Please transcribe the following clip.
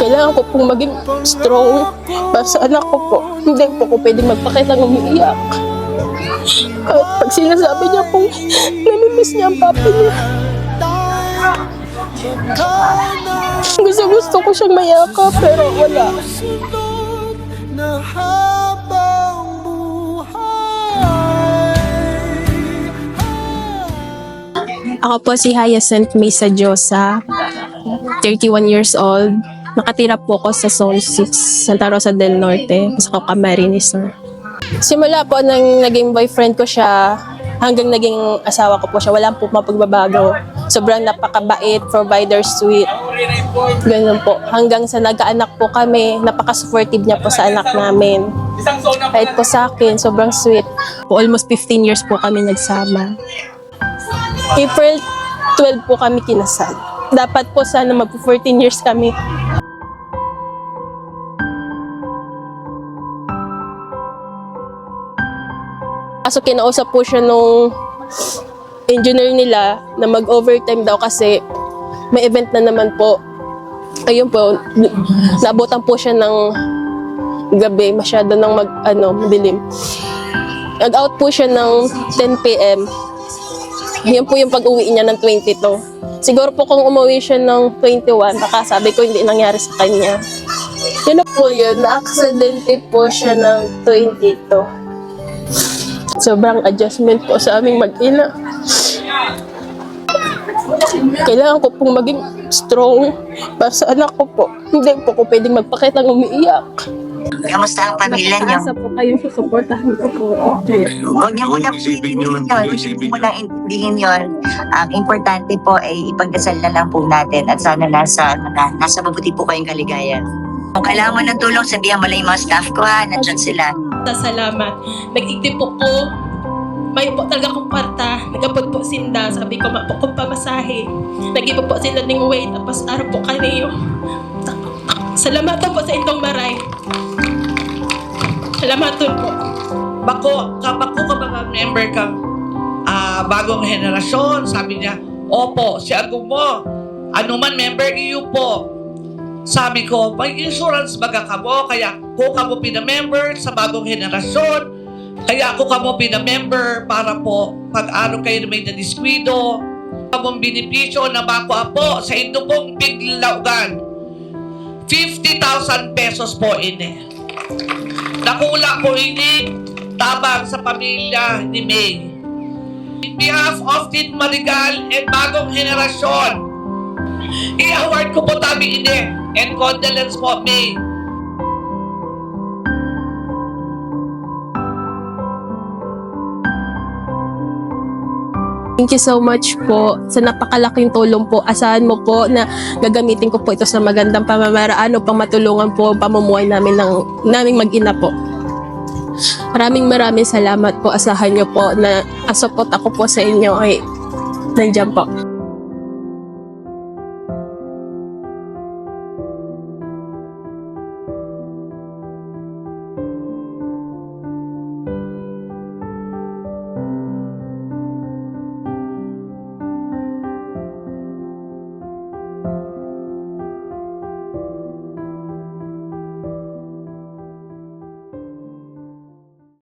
Kailangan ko pong maging strong para sa anak ko po. Hindi po ko pwedeng magpakita ng umiiyak. Kahit pag sinasabi niya pong namimiss niya ang papi niya. Gusto gusto ko siyang mayakap pero wala. Ako po si Hyacinth Mesa Diosa, 31 years old. Nakatira po ako sa Zone 6, Santa Rosa del Norte, sa Camarines Sur. Simula po nang naging boyfriend ko siya, hanggang naging asawa ko po siya, wala po mapagbabago. Sobrang napakabait, provider, sweet. Ganun po. Hanggang sa nagkaanak po kami, napaka-supportive niya po sa anak namin. Kahit po sa akin, sobrang sweet. Po, almost 15 years po kami nagsama. April 12 po kami kinasal. Dapat po sana mag 14 years kami. Kaso kinausap po siya nung engineer nila na mag-overtime daw kasi may event na naman po. Ayun po, naabutan po siya ng gabi, masyado nang mag, ano, madilim. Nag-out po siya ng 10 p.m. Yan po yung pag-uwi niya ng 22. Siguro po kung umuwi siya ng 21, baka sabi ko hindi nangyari sa kanya. Yun na po yun, na-accidente po siya ng 22. Sobrang adjustment po sa aming mag-ina. Kailangan ko pong maging strong para sa anak ko po. Hindi po ko pwedeng magpakita ng umiiyak. Kamusta ang pamilya niyo? Asa po kayo sa suportahan ko po. Huwag niyo muna Isipin intindihin yun, huwag isipin muna intindihin yun. Ang importante po ay ipagdasal na lang po natin at sana nasa, na, nasa mabuti po kayong kaligayan. Kung kailangan mo ng tulong, sabihan mo lang yung mga staff ko ha, nandyan sila. Salamat. Nag-iktip po ko. May po talaga akong kwarta. Nagapod po sinda. Sabi ko, mapo kong pamasahe. Nag-iba po sila ng way. Tapos araw po kayo. Salamat po sa itong maray. Salamat po. Bako, kapag ko ka mga member kang ah, bagong henerasyon, sabi niya, Opo, si Agong mo. Ano man member iyo po. Sabi ko, may insurance baga ka mo, kaya ko ka mo pinamember sa bagong henerasyon, kaya ako ka mo pinamember para po pag araw kayo na may nadiskwido, kamong benepisyo na bako apo sa ito pong biglaugan. 50,000 pesos po ini. Nakula ko ini tabang sa pamilya ni May. In behalf of Tin Marigal and bagong henerasyon, i-award ko po tabi ini and condolence po May. Thank you so much po sa napakalaking tulong po. Asahan mo po na gagamitin ko po ito sa magandang pamamaraan upang matulungan po ang pamumuhay namin ng naming mag-ina po. Maraming maraming salamat po. Asahan niyo po na asupot ako po sa inyo ay nandiyan po.